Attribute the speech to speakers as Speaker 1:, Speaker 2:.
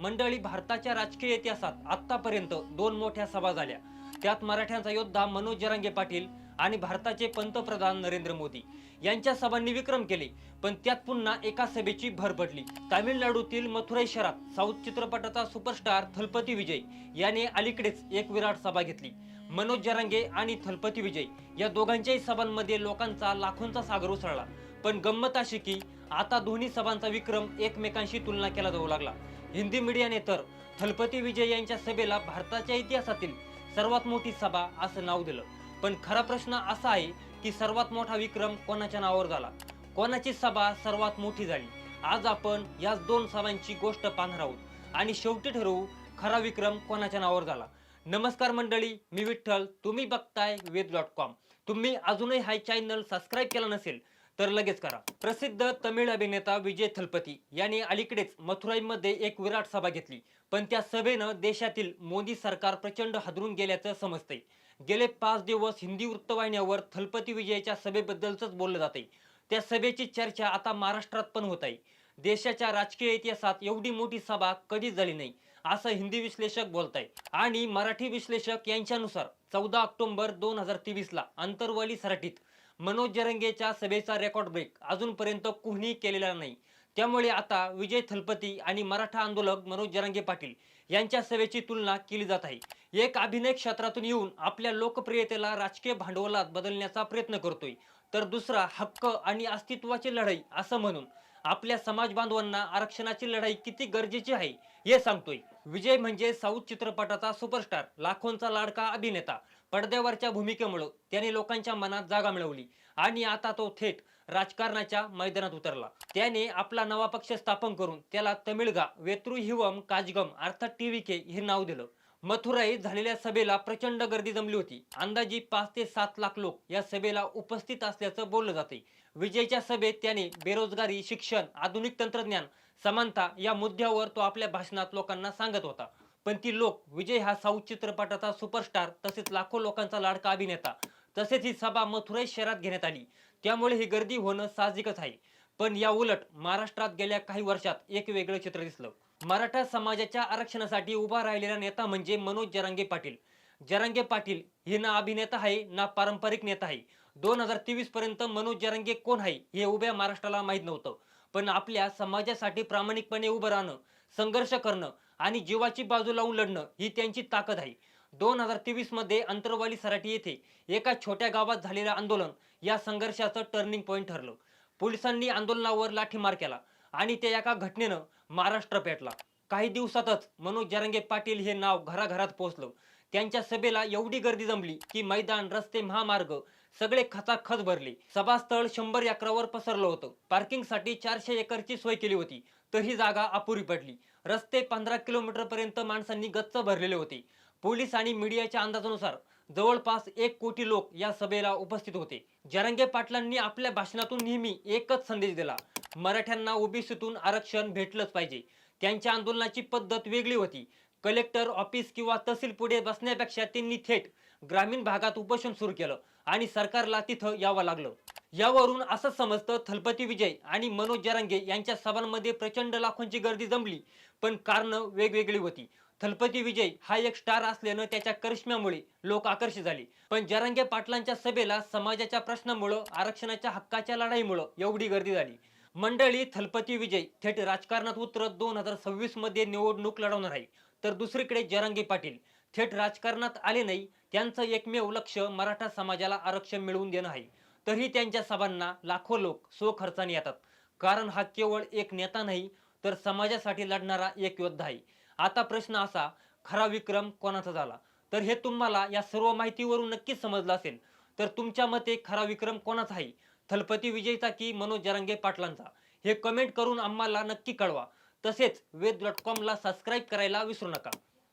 Speaker 1: मंडळी भारताच्या राजकीय इतिहासात आतापर्यंत दोन मोठ्या सभा झाल्या. त्यात मराठ्यांचा योद्धा मनोज जरांगे पाटील आणि भारताचे पंतप्रधान नरेंद्र मोदी यांच्या सभांनी विक्रम केले. पण त्यात पुन्हा एका सभेची भर पडली. तामिळनाडूतील मथुराई शहरात साऊथ चित्रपटाचा सुपरस्टार थलपती विजय याने अलीकडेच एक विराट सभा घेतली. मनोज जरांगे आणि थलपती विजय या दोघांच्याही सभांमध्ये लोकांचा लाखोंचा सागर उसळला. पण गंमत अशी की आता दोन्ही सभांचा विक्रम एकमेकांशी तुलना केला जाऊ लागला. हिंदी मीडियाने तर थलपती विजय यांच्या सभेला भारताच्या इतिहासातील सर्वात मोठी सभा असं नाव दिलं. पण खरा प्रश्न असा आहे की सर्वात मोठा विक्रम कोणाच्या नावावर झाला? कोणाची सभा सर्वात मोठी झाली? आज आपण याच दोन सभांची गोष्ट पाहणार आहोत. आणि शेवटी ठरवू खरा विक्रम कोणाच्या नावावर झाला? नमस्कार मंडळी मी विठ्ठल. तुम्ही बघताय वेद डॉट कॉम. तुम्ही अजूनही हा चॅनल सबस्क्राईब केला नसेल तर लगेच करा. प्रसिद्ध तमिळ अभिनेता विजय थलपती यांनी अलीकडेच मथुराईमध्ये एक विराट सभा घेतली. पण त्या सभेनं देशातील मोदी सरकार प्रचंड हादरून गेल्याचं समजतंय. गेले पाच दिवस हिंदी वृत्तवाहिन्यावर थलपती विजयाच्या सभेबद्दलच बोललं जाते त्या सभेची चर्चा आता महाराष्ट्रात पण होत आहे देशाच्या राजकीय इतिहासात एवढी मोठी सभा कधीच झाली नाही असं हिंदी विश्लेषक बोलताय. आणि मराठी विश्लेषक यांच्यानुसार चौदा ऑक्टोबर दोन हजार तेवीसला अंतरवाली सराटीत मनोज जरंगेच्या सभेचा रेकॉर्ड ब्रेक अजूनपर्यंत कुणी केलेला नाही. त्यामुळे आता विजय थलपती आणि मराठा आंदोलक मनोज जरांगे पाटील यांच्या सभेची तुलना केली जात आहे. एक अभिनय क्षेत्रातून येऊन आपल्या लोकप्रियतेला राजकीय भांडवलात बदलण्याचा प्रयत्न करतोय. तर दुसरा हक्क आणि अस्तित्वाची लढाई असं म्हणून आपल्या समाज बांधवांना आरक्षणाची लढाई किती गरजेची आहे हे सांगतोय. विजय म्हणजे साऊथ चित्रपटाचा सुपरस्टार लाखोंचा लाडका अभिनेता. पडद्यावरच्या भूमिकेमुळं त्याने लोकांच्या मनात जागा मिळवली आणि आता तो थेट राजकारणाच्या मैदानात उतरला. त्याने आपला नवा पक्ष स्थापन करून त्याला तमिळगा वेत्रू हिवम काजगम अर्थात टीव्हीके हे नाव दिलं. मथुराईत झालेल्या सभेला प्रचंड गर्दी जमली होती. अंदाजी पाच ते सात लाख लोक या सभेला उपस्थित असल्याचं बोललं जाते विजयच्या सभेत त्याने बेरोजगारी शिक्षण आधुनिक तंत्रज्ञान समानता या मुद्द्यावर तो आपल्या भाषणात लोकांना सांगत होता. पण ती लोक विजय हा साऊथ चित्रपटाचा सुपरस्टार तसेच लाखो लोकांचा लाडका अभिनेता. तसेच ही सभा मथुराई शहरात घेण्यात आली. त्यामुळे ही गर्दी होणं साहजिकच आहे. पण या उलट महाराष्ट्रात गेल्या काही वर्षात एक वेगळं चित्र दिसलं. मराठा समाजाच्या आरक्षणासाठी उभा राहिलेला नेता म्हणजे मनोज जरांगे पाटील. जरांगे पाटील हे ना अभिनेता आहे ना पारंपरिक नेता आहे. दोन हजार तेवीस पर्यंत मनोज जरांगे कोण आहे हे उभ्या महाराष्ट्राला माहीत नव्हतं. पण आपल्या समाजासाठी प्रामाणिकपणे उभं राहणं संघर्ष करणं आणि जीवाची बाजू लावून लढणं ही त्यांची ताकद आहे. दोन हजार तेवीसमध्ये अंतरवाली सराटी येथे एका छोट्या गावात झालेलं आंदोलन या संघर्षाचं टर्निंग पॉईंट ठरलं. पोलिसांनी आंदोलनावर लाठीमार केला. आणि त्या एका घटनेनं महाराष्ट्र पेटला. काही दिवसातच मनोज जरंगे पाटील हे नाव घराघरात पोहोचलं. त्यांच्या सभेला एवढी गर्दी जमली की मैदान रस्ते महामार्ग सगळे खचाखच भरले. सभास्थळ शंभर एकरावर पसरलं होतं. पार्किंगसाठी चारशे एकरची सोय केली होती. तर ही जागा अपुरी पडली. रस्ते पंधरा किलोमीटर पर्यंत माणसांनी गच्च भरलेले होते. पोलीस आणि मीडियाच्या अंदाजानुसार जवळपास एक कोटी लोक या सभेला उपस्थित होते. जरांगे पाटलांनी आपल्या भाषणातून नेहमी एकच संदेश दिला. मराठ्यांना ओबीसीतून आरक्षण भेटलंच पाहिजे. त्यांच्या आंदोलनाची पद्धत वेगळी होती. कलेक्टर ऑफिस किंवा तहसील पुढे बसण्यापेक्षा त्यांनी थेट ग्रामीण भागात उपोषण सुरू केलं आणि सरकारला तिथं यावं लागलं. यावरून असं समजतं थलपती विजय आणि मनोज जरांगे यांच्या सभांमध्ये प्रचंड लाखोंची गर्दी जमली पण कारणं वेगवेगळी होती. थलपती विजय हा एक स्टार असल्यानं त्याच्या करिश्म्यामुळे लोक आकर्षित झाले. पण जरांगे पाटलांच्या सभेला समाजाच्या प्रश्नामुळं आरक्षणाच्या हक्काच्या लढाईमुळं एवढी गर्दी झाली. मंडळी थलपती विजय थेट राजकारणात उतरत दोन हजार सव्वीसमध्ये निवडणूक लढवणार आहे. तर दुसरीकडे जरांगे पाटील थेट राजकारणात आले नाही त्यांचं एकमेव लक्ष मराठा समाजाला आरक्षण मिळवून देणं आहे. तरी त्यांच्या सभांना लाखो लोक स्वखर्चाने येतात. कारण हा केवळ एक नेता नाही तर समाजासाठी लढणारा एक योद्धा आहे. आता प्रश्न असा खरा विक्रम कोणाचा झाला? तर हे तुम्हाला या सर्व माहितीवरून नक्कीच समजलं असेल. तर तुमच्या मते खरा विक्रम कोणाचा आहे? थलपती विजयचा की मनोज जरांगे पाटलांचा? हे कमेंट करून आम्हाला नक्की कळवा. तसेच वेद डॉट कॉमला सबस्क्राईब करायला विसरू नका.